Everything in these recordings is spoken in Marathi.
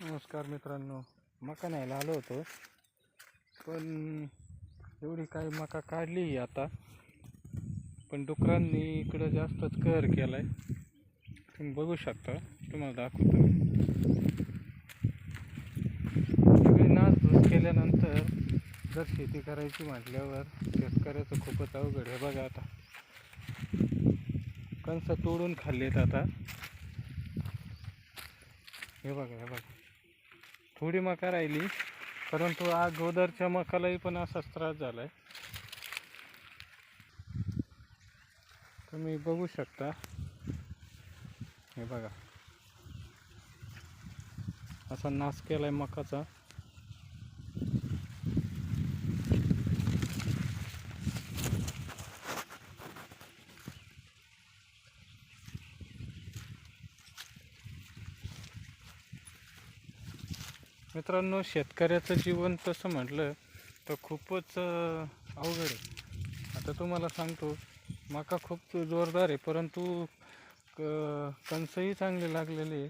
नमस्कार मित्रांनो मका न्यायला आलो होतो पण एवढी काही मका काढली आता. पण डुकरांनी इकडं जास्तच कहर आहे तुम्ही बघू शकता तुम्हाला दाखवतो सगळी नासधूस केल्यानंतर जर शेती करायची म्हटल्यावर शेतकऱ्याचं खूपच अवघड आहे बघा आता. कणसं तोडून खाल्लेत आता. हे बघा हे बघा. थोडी मका राहिली परंतु अगोदरच्या मकालाही पण असाच त्रास झाला आहे तुम्ही बघू शकता. हे बघा. असा नाश केलाय मकाचा. मित्रांनो शेतकऱ्याचं जीवन तसं म्हटलं तर खूपच अवघड आहे. आता तुम्हाला सांगतो मका खूप जोरदार आहे परंतु क कणसंही चांगले लागलेले आहे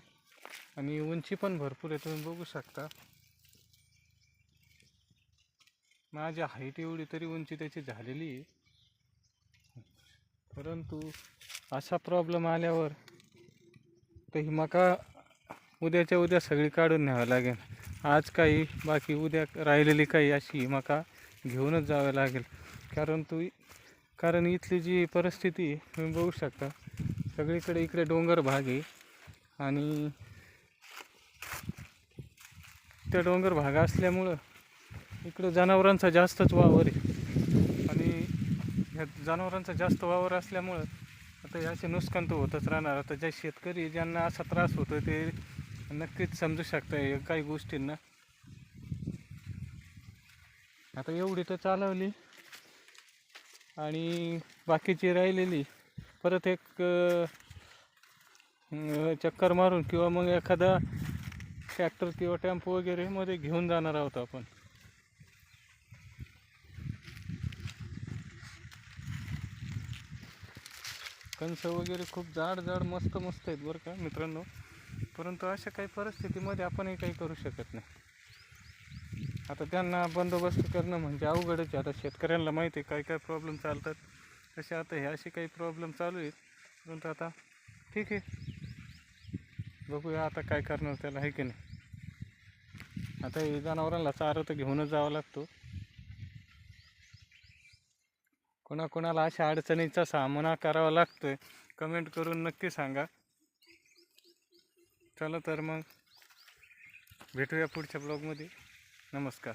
आणि उंची पण भरपूर आहे तुम्ही बघू शकता. माझ्या हाईट एवढी तरी उंची त्याची झालेली आहे. परंतु असा प्रॉब्लेम आल्यावर तर ही मका उद्याच्या उद्या सगळी काढून न्यावं लागेल. आज काही बाकी उद्या राहिलेली काही अशी मका घेऊनच जावं लागेल. कारण तू कारण इथली जी परिस्थिती तुम्ही बघू शकता. सगळीकडे इकडे डोंगर भाग आहे. आणि त्या डोंगर भाग असल्यामुळं इकडं जनावरांचा जास्तच वावर आहे. आणि ह्या जनावरांचा जास्त वावर असल्यामुळं आता याचे नुकसान तर होतच राहणार. आता ज्या शेतकरी ज्यांना असा त्रास होतो ते नक्कीच समजू शकता काही गोष्टींना. आता एवढी तर चालवली. आणि बाकीची राहिलेली परत एक चक्कर मारून किंवा मग एखादा ट्रॅक्टर किंवा टेम्पो वगैरे मध्ये घेऊन जाणार आहोत आपण. कणसं वगैरे खूप जाड जाड मस्त मस्त आहेत बरं का मित्रांनो. परंतु अशा काही परिस्थितीमध्ये आपणही काही करू शकत नाही. आता त्यांना बंदोबस्त करणं म्हणजे अवघडच आहे. आता शेतकऱ्यांना माहिती आहे काय काय प्रॉब्लेम चालतात. तसे आता हे असे काही प्रॉब्लेम चालू आहेत. परंतु आता ठीक आहे. बघूया आता काय करणार त्याला आहे की नाही. आता हे जनावरांना चारा तर घेऊनच जावा लागतो. कोणाकोणाला अशा अडचणीचा सामना करावा लागतोय कमेंट करून नक्की सांगा. चला तर मग भेटूया पुढच्या ब्लॉगमध्ये. नमस्कार.